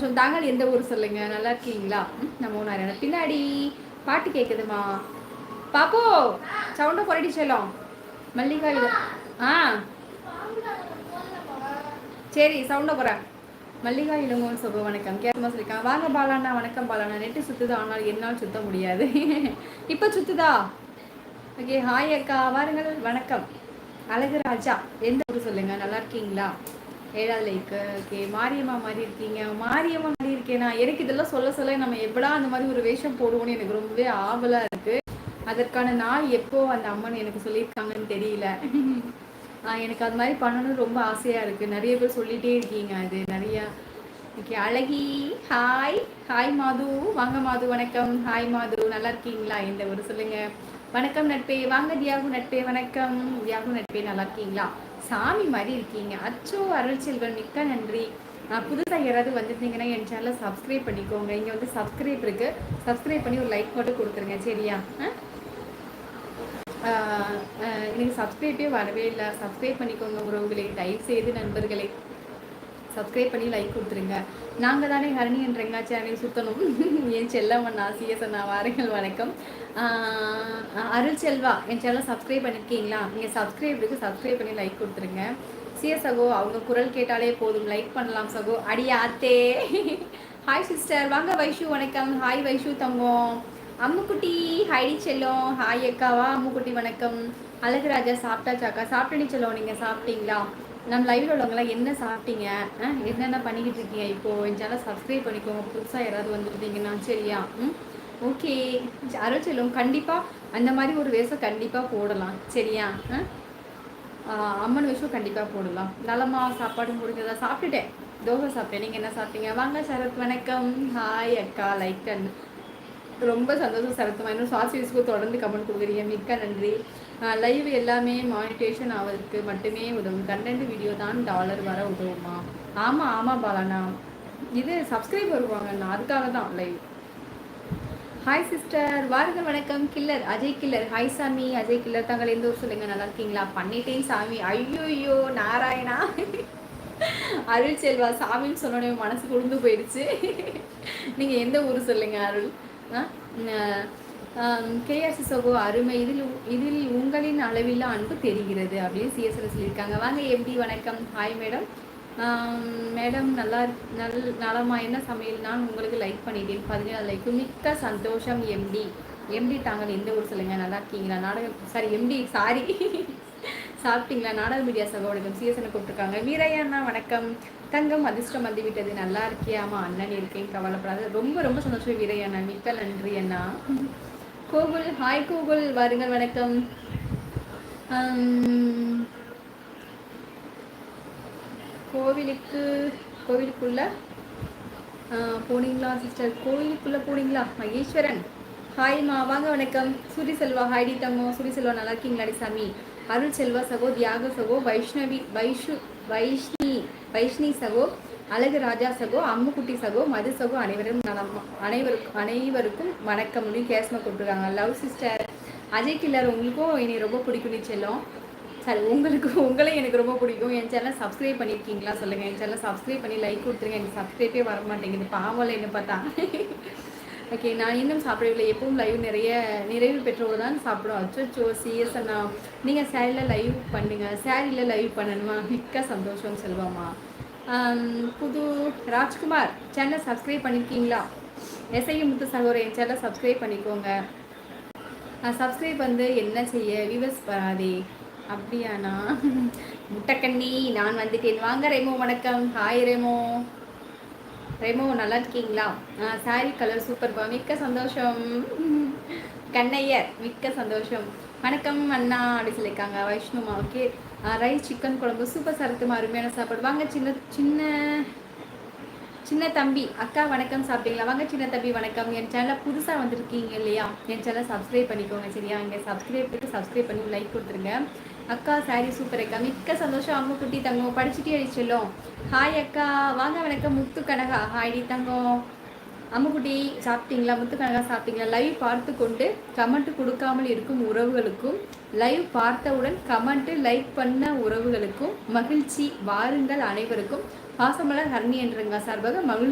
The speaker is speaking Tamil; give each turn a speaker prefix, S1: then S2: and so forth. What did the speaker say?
S1: சந்தோஷம் தாங்கள் எந்த ஊர் சொல்லுங்க? நல்லா இருக்கீங்களா? நம்ம நாராயண பின்னாடி பாட்டு கேட்குதுமா பாப்போ சவுண்டை குறைடி செல்லும். மல்லிகா ஆ. சரி சவுண்டை போகிறேன் மல்லிகா இளங்கோன்னு சொல்லுவோம் வணக்கம். கேட்குமா சொல்லிக்கா வாங்க பாலாண்ணா வணக்கம் பாலாண்ணா. நெட்டு சுத்துதா ஆனால் என்னால் சுத்த முடியாது. இப்போ சுத்துதா? ஓகே ஹாய் அக்கா. வாருங்கள். வணக்கம். அழகு ராஜா. எந்த ஊர் சொல்லுங்க? நல்லா இருக்கீங்களா? ஏழாவது லைக்கு ஓகே மாரியம்மா மாதிரி இருக்கீங்க. மாரியம்மா மாதிரி இருக்கேனா எனக்கு இதெல்லாம் சொல்ல சொல்ல நம்ம எப்படா அந்த மாதிரி ஒரு வேஷம் போடுவோம்னு எனக்கு ரொம்பவே ஆவலாக இருக்கு. அதற்கான நாள் எப்போ அந்த அம்மன் எனக்கு சொல்லியிருக்காங்கன்னு தெரியல. எனக்கு அது மாதிரி பண்ணணும்னு ரொம்ப ஆசையாக இருக்குது நிறைய பேர் சொல்லிகிட்டே இருக்கீங்க அது. நிறையா ஓகே அழகி ஹாய் ஹாய் மாது. வாங்க மாது வணக்கம். ஹாய் மாது நல்லா இருக்கீங்களா? எந்த ஒரு சொல்லுங்க. வணக்கம் நட்பே வாங்க தியாகு நட்பே வணக்கம். தியாகு நட்பே நல்லா இருக்கீங்களா? சாமி மாதிரி இருக்கீங்க. அச்சோ அருள் செல்வன் மிக்க நன்றி. புதுசாக யாராவது வந்துட்டீங்கன்னா என் சேனலை சப்ஸ்கிரைப் பண்ணிக்கோங்க. இங்கே வந்து சப்ஸ்கிரைப் இருக்குது சப்ஸ்கிரைப் பண்ணி ஒரு லைக் மட்டும் கொடுத்துருங்க சரியா? ஆஹ் ஆஹ் எனக்கு சப்ஸ்கிரைப்பே வரவே இல்லை. சப்ஸ்கிரைப் பண்ணிக்கோங்க உறவுகளே. தயவு செய்து நண்பர்களே. சப்ஸ்கிரைப் பண்ணி லைக் கொடுத்துருங்க. நாங்கள் தானே ஹரணி என்ற ரெங்கா சேனல் சுற்றணும் என் செல்லம்மண்ணா சிஎஸ் அண்ணா வாருங்கள் வணக்கம். அருள் செல்வா என் சேனல் சப்ஸ்கிரைப் பண்ணியிருக்கீங்களா நீங்கள் சப்ஸ்கிரைபுக்கு சப்ஸ்கிரைப் பண்ணி லைக் கொடுத்துருங்க. சிஎஸ் சகோ அவங்க குரல் கேட்டாலே போதும். லைக் பண்ணலாம் சகோ. அடி ஆத்தே. ஹாய் சிஸ்டர் வாங்க வைஷு வணக்கம். ஹாய் வைஷு தங்கம். அம்முக்குட்டி ஹைடி செல்லம். ஹாய் அக்காவா அம்முக்குட்டி வணக்கம். அழகுராஜா சாப்பிட்டாச்சாக்கா சாப்பிட்டனி செல்லம். நீங்கள் சாப்பிட்டீங்களா? நம்ம லைவ்ல உள்ளவங்களாம் என்ன சாப்பிட்டீங்க? ஆ, என்னென்ன பண்ணிக்கிட்டு இருக்கீங்க? இப்போ என்னால் சப்ஸ்கிரைப் பண்ணிக்கோங்க. புதுசாக யாராவது வந்துருந்தீங்கன்னா சரியா? ம்? ஓகே அருள் செல்லம் கண்டிப்பாக அந்த மாதிரி ஒரு வேஷம் கண்டிப்பாக போடலாம். சரியா? ஆ? அம்மன் விஷயம் கண்டிப்பாக போடலாம். நலமா சாப்பாடு முடிஞ்சதா? சாப்பிட்டுட்டேன். தோசை சாப்பிட்டேன். நீங்கள் என்ன சாப்பிட்டீங்க? வாங்க சரத் வணக்கம். ஹாய் அக்கா. லைக் அண்ட் ரொம்ப சந்தோஷம் சரத்துமா இன்னும் சாஸ் யூஸ்க்கு தொடர்ந்து கமெண்ட் கொடுக்குறீங்க. மிக்க நன்றி. லைவ் எல்லாமே மானிட்டேஷன் ஆவதற்கு மட்டுமே உதவும். கண்டென்ட் வீடியோ தான் டாலர் வர உதவுமா? ஆமாம் ஆமாம் பாலாண்ணா. இது சப்ஸ்கிரைப் வருவாங்கண்ணா. அதுக்காக தான் லைவ் ஹாய் சிஸ்டர் வாருங்க வணக்கம். கில்லர் அஜய் கில்லர் ஹாய் சாமி. அஜய் கில்லர் தாங்கள் எந்த ஊர் சொல்லுங்க? நல்லா இருக்கீங்களா? பண்ணிட்டேன் சாமி. ஐயோயோ நாராயணா. அருள் செல்வா சாமின்னு சொன்னோடனே மனசு குழுந்து போயிடுச்சு. நீங்க எந்த ஊர் சொல்லுங்க அருள்? கேஆர்சி சகோ அருமை. இதில் இதில் உங்களின் அளவில் அன்பு தெரிகிறது அப்படின்னு சிஎஸ்எல் சொல்லியிருக்காங்க. வாங்க எப்படி வணக்கம். ஹாய் மேடம் மேடம் நல்லா நல் நலமா? என்ன சமையல்? நான் உங்களுக்கு லைக் பண்ணிட்டேன். பதினேழு லைக் மிக்க சந்தோஷம் எம்டி எம்டி தாங்கள் எந்த ஊர் சொல்லுங்க? நல்லா இருக்கீங்களா? நாடகம் சாரி எம்டி சாரி சாப்பிட்டீங்களா? நாடக மீடியா சகோதரகம் சிஎஸ்என கூப்பிட்டுருக்காங்க. வீரையண்ணா வணக்கம். தங்கம் அதிர்ஷ்டம் வந்து விட்டது நல்லா இருக்கியாமா அண்ணன் இருக்கேன் கவலைப்படாத. ரொம்ப ரொம்ப சந்தோஷம் வீரையண்ணா மிக்க நன்றி அண்ணா. கோகுல் ஹாய் கோகுல். வாருங்கள் வணக்கம். கோவிலுக்கு கோவிலுக்குள்ள போனீங்களா சிஸ்டர் கோவிலுக்குள்ள போனீங்களா மகேஸ்வரன்? ஹாய்மா வாங்க வணக்கம். சூரி செல்வா ஹாய்டி தங்கம் சூரி செல்வா நல்லா இருக்கீங்களா சாமி? அருள் செல்வா சகோ தியாக சகோ வைஷ்ணவி வைஷு வைஷ்ணி வைஷ்ணி சகோ அழகு ராஜா சகோ அம்முக்குட்டி சகோ மது சகோ அனைவரும் அனைவருக்கும் அனைவருக்கும் வணக்கம் அப்படின்னு கேஸ்மா கொடுத்துருக்காங்க லவ் சிஸ்டர் அஜய் கில்லர் உங்களுக்கும் என்னை ரொம்ப பிடிக்கும் நீ செல்லம். சரி உங்களுக்கு உங்களை எனக்கு ரொம்ப பிடிக்கும். என் சேனல் சப்ஸ்கிரைப் பண்ணியிருக்கீங்களா சொல்லுங்கள் என் சேனல் சப்ஸ்கிரைப் பண்ணி லைக் கொடுத்துருங்க. எனக்கு சப்ஸ்கிரைபே வர மாட்டேங்குது பாவம் என்ன பார்த்தா. ஓகே நான் இன்னும் சாப்பிடவில்லை. எப்பவும் லைவ் நிறைய நிறைவு பெற்றோர் தான் சாப்பிடும். அச்சோ சிஎஸ் அண்ணா. நீங்கள் சேரீயில் லைவ் பண்ணுங்க. சேரீயில் லைவ் பண்ணணுமா? மிக்க சந்தோஷம் செல்வமா புது ராஜ்குமார் சேனல் சப்ஸ்கிரைப் பண்ணியிருக்கீங்களா எஸ்ஐ முத்து சகோதரர் என் சேனலை சப்ஸ்கிரைப் பண்ணிக்கோங்க. சப்ஸ்கிரைப் வந்து என்ன செய்ய? வியூவர்ஸ் வராதே. அப்படியாண்ணா? முட்டைக்கண்ணி நான் வந்துட்டேன். வாங்க ரெமோ வணக்கம். ஹாய் ரேமோ. ரெமோ நல்லா இருக்கீங்களா? சாரி கலர் சூப்பர் பா. மிக்க சந்தோஷம். கண்ணையர் மிக்க சந்தோஷம். வணக்கம் அண்ணா அப்படி சொல்லியிருக்காங்க. வைஷ்ணுமா ஓகே ரைஸ் சிக்கன் குழம்பு சூப்பர் சரத்துமா அருமையான சாப்பாடு. வாங்க சின்ன சின்ன சின்ன தம்பி. அக்கா வணக்கம். சாப்பிட்டீங்களா? வாங்க சின்ன தம்பி வணக்கம். என் சேனலில் புதுசாக வந்திருக்கீங்க இல்லையா? என் சேனலை சப்ஸ்கிரைப் பண்ணிக்கோங்க சரியா? இங்கே சப்ஸ்கிரைப் பண்ணி சப்ஸ்கிரைப் பண்ணி லைக் கொடுத்துருங்க. அக்கா சாரி சூப்பர் அக்கா. மிக்க சந்தோஷம். அம்மா குட்டி தங்கம் படிச்சுட்டே அடிச்செல்லும் ஹாய் அக்கா. வாங்க வணக்கம். முத்து கனகா. ஹாய்டி தங்கம் அம்முக்குட்டி சாப்பிட்டீங்களா? முத்துக்கனகா சாப்பிட்டீங்களா? லைவ் பார்த்து கொண்டு கமெண்ட் கொடுக்காமல் இருக்கும் உறவுகளுக்கும் லைவ் பார்த்தவுடன் கமெண்ட் லைக் பண்ண உறவுகளுக்கும் மகிழ்ச்சி வாருங்கள் அனைவருக்கும். பாசமலர் ஹர்னி என்றங்க சார்பாக மகிழ்ச்சி